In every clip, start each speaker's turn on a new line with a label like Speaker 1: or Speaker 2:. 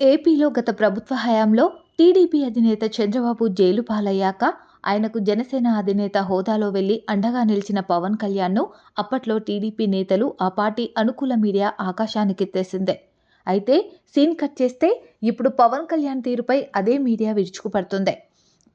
Speaker 1: ఏపీలో గత ప్రభుత్వ హయాంలో టీడీపీ అధినేత చంద్రబాబు జైలు పాలయ్యాక ఆయనకు జనసేన అధినేత హోదాలో వెళ్ళి అండగా నిలిచిన పవన్ కళ్యాణ్ను అప్పట్లో టీడీపీ నేతలు ఆ పార్టీ అనుకూల మీడియా ఆకాశానికెత్తేసిందే అయితే సీన్ కట్ చేస్తే ఇప్పుడు పవన్ కళ్యాణ్ తీరుపై అదే మీడియా విరుచుకుపడుతుంది.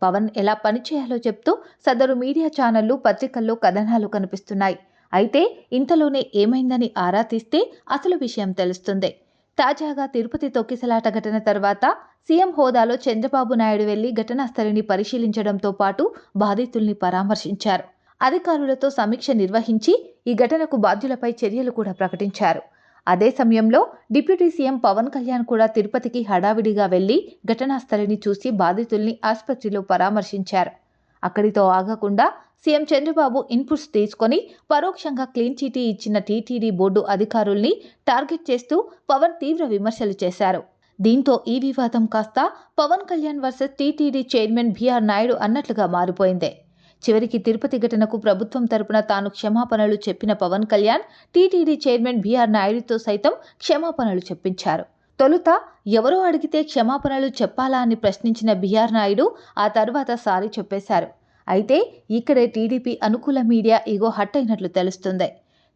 Speaker 1: పవన్ ఎలా పనిచేయాలో చెప్తూ సదరు మీడియా ఛానళ్ళు పత్రికల్లో కథనాలు కనిపిస్తున్నాయి. అయితే ఇంతలోనే ఏమైందని ఆరా తీస్తే అసలు విషయం తెలుస్తుంది. తాజాగా తిరుపతి తొక్కిసలాట ఘటన తర్వాత సీఎం హోదాలో చంద్రబాబు నాయుడు వెళ్ళి ఘటనాస్థలిని పరిశీలించడంతో పాటు బాధితుల్ని పరామర్శించారు. అధికారులతో సమీక్ష నిర్వహించి ఈ ఘటనకు బాధ్యులపై చర్యలు కూడా ప్రకటించారు. అదే సమయంలో డిప్యూటీ సీఎం పవన్ కళ్యాణ్ కూడా తిరుపతికి హడావిడిగా వెళ్ళి ఘటనా స్థలిని చూసి బాధితుల్ని ఆసుపత్రిలో పరామర్శించారు. అక్కడితో ఆగకుండా సీఎం చంద్రబాబు ఇన్పుట్స్ తీసుకొని పరోక్షంగా క్లీన్ చీటీ ఇచ్చిన టీటీడీ బోర్డు అధికారుల్ని టార్గెట్ చేస్తూ పవన్ తీవ్ర విమర్శలు చేశారు. దీంతో ఈ వివాదం కాస్త Pawan Kalyan versus TTD chairman BR Naidu అన్నట్లుగా మారిపోయింది. చివరికి తిరుపతి ఘటనకు ప్రభుత్వం తరపున తాను క్షమాపణలు చెప్పిన Pawan Kalyan TTD chairman BR నాయుడుతో సైతం క్షమాపణలు చెప్పించారు. తొలుత ఎవరో అడిగితే క్షమాపణలు చెప్పాలా అని ప్రశ్నించిన బీఆర్ నాయుడు ఆ తర్వాత సారీ చెప్పేశారు. అయితే ఇక్కడే టీడీపీ అనుకూల మీడియా ఇగో హట్ అయినట్లు తెలుస్తుంది.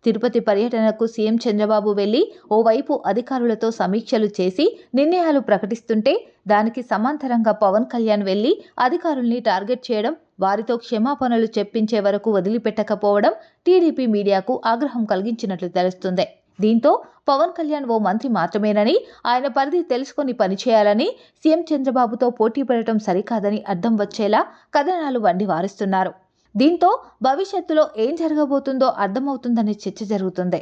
Speaker 1: తిరుపతి పర్యటనకు సీఎం చంద్రబాబు వెళ్ళి ఓవైపు అధికారులతో సమీక్షలు చేసి నిర్ణయాలు ప్రకటిస్తుంటే దానికి సమాంతరంగా పవన్ కళ్యాణ్ వెళ్ళి అధికారుల్ని టార్గెట్ చేయడం వారితో క్షమాపణలు చెప్పించే వరకు వదిలిపెట్టకపోవడం టీడీపీ మీడియాకు ఆగ్రహం కలిగించినట్లు తెలుస్తుంది. దీంతో పవన్ కళ్యాణ్ ఓ మంత్రి మాత్రమేనని ఆయన పరిధి తెలుసుకొని పనిచేయాలని సీఎం చంద్రబాబుతో పోటీ పడటం సరికాదని అర్థం వచ్చేలా కథనాలు వండి వారిస్తున్నారు. దీంతో భవిష్యత్తులో ఏం జరగబోతుందో అర్థమవుతుందనే చర్చ జరుగుతుంది.